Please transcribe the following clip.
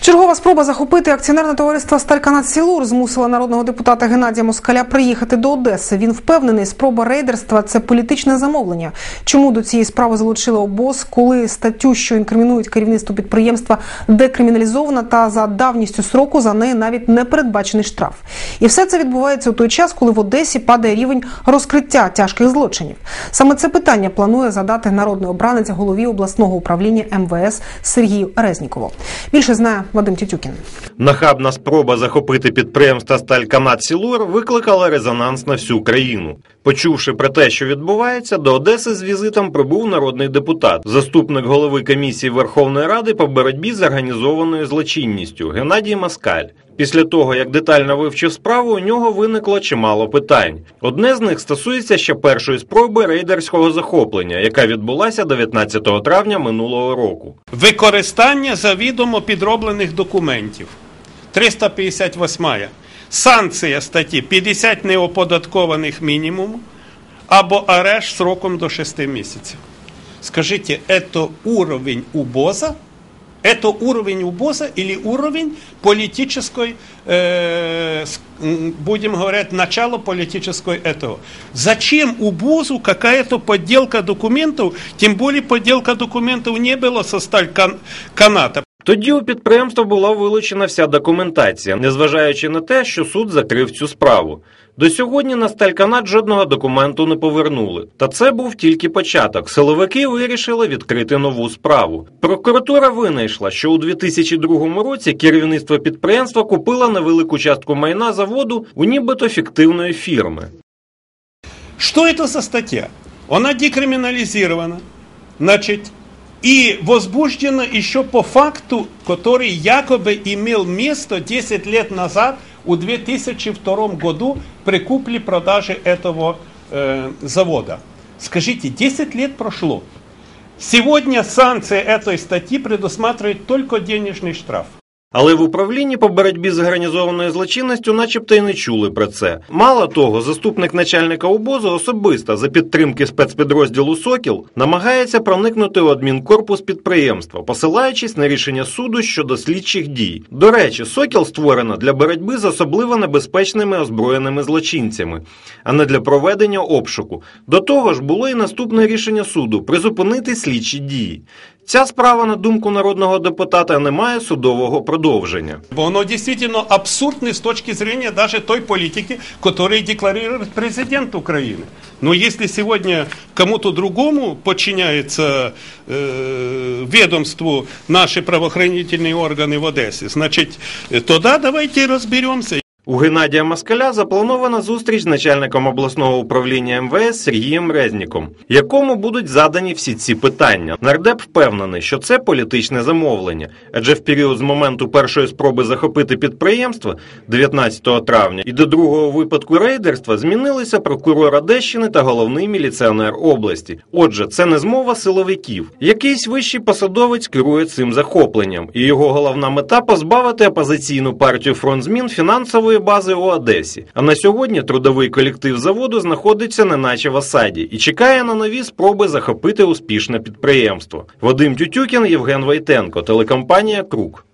Чергова спроба захопити акціонерне товариство Стальканат Сілур змусила народного депутата Геннадія Москаля приїхати до Одеси. Він впевнений, спроба рейдерства це політичне замовлення. Чому до цієї справи залучили обоз, коли статтю, що інкримінують керівництво підприємства, декриміналізована та за давністю сроку за неї навіть не передбачений штраф. І все це відбувається у той час, коли в Одесі падає рівень розкриття тяжких злочинів. Саме це питання планує задати народний обранець голові обласного управління МВС Сергію Резнікову. Більше знає Вадим Тютюкін. Нахабна спроба захопити підприємство «Стальканат Сілур» викликала резонанс на всю країну. Почувши про те, що відбувається, до Одеси з візитом прибув народний депутат, заступник голови комісії Верховної Ради по боротьбі з організованою злочинністю Геннадій Маскаль. Після того, як детально вивчив справу, у нього виникло чимало питань. Одне з них стосується ще першої спроби рейдерського захоплення, яка відбулася 19 травня минулого року. Використання завідомо підроблених документів. 358. Санкція статті 50 неоподаткованих мінімум або арешт сроком до 6 місяців. Скажіть, це уровень УБОЗа? Это уровень УБОЗа или уровень политической, э, будем говорить, начало политической этого. Зачем УБОЗу какая-то подделка документов, тем более подделка документов не было со стальканата. Тоді у підприємства була вилучена вся документація, незважаючи на те, що суд закрив цю справу. До сьогодні на стальканат жодного документу не повернули. Та це був тільки початок. Силовики вирішили відкрити нову справу. Прокуратура винайшла, що у 2002 році керівництво підприємства купило невелику частку майна заводу у нібито фіктивної фірми. Що це за стаття? Вона декриміналізована. Значить, и возбуждено еще по факту, который якобы имел место 10 лет назад, у 2002 году, при купле-продаже этого э, завода. Скажите, 10 лет прошло. Сегодня санкция этой статьи предусматривает только денежный штраф. Але в управлінні по боротьбі з організованою злочинністю начебто й не чули про це. Мало того, заступник начальника обозу особисто за підтримки спецпідрозділу Сокіл намагається проникнути у адмінкорпус підприємства, посилаючись на рішення суду щодо слідчих дій. До речі, Сокіл створено для боротьби з особливо небезпечними озброєними злочинцями, а не для проведення обшуку. До того ж, було і наступне рішення суду призупинити слідчі дії. Ця справа, на думку народного депутата, не має судового продовження. Бо воно дійсно абсурдне з точки зрения даже той політики, яку декларує президент України. Но если сегодня кому-то другому подчиняется э, ведомству наши правоохранительные органы в Одессе, значит, тогда давайте разберемся. У Геннадія Москаля запланована зустріч з начальником обласного управління МВС Сергієм Резніком, якому будуть задані всі ці питання. Нардеп впевнений, що це політичне замовлення, адже в період з моменту першої спроби захопити підприємство 19 травня і до другого випадку рейдерства змінилися прокурор Одещини та головний міліціонер області. Отже, це не змова силовиків. Якийсь вищий посадовець керує цим захопленням, і його головна мета позбавити опозиційну партію фронт змін фінансової бази у Одесі. А на сьогодні трудовий колектив заводу знаходиться неначе в осаді і чекає на нові спроби захопити успішне підприємство. Вадим Тютюкін, Євген Вайтенко, телекомпанія Крук.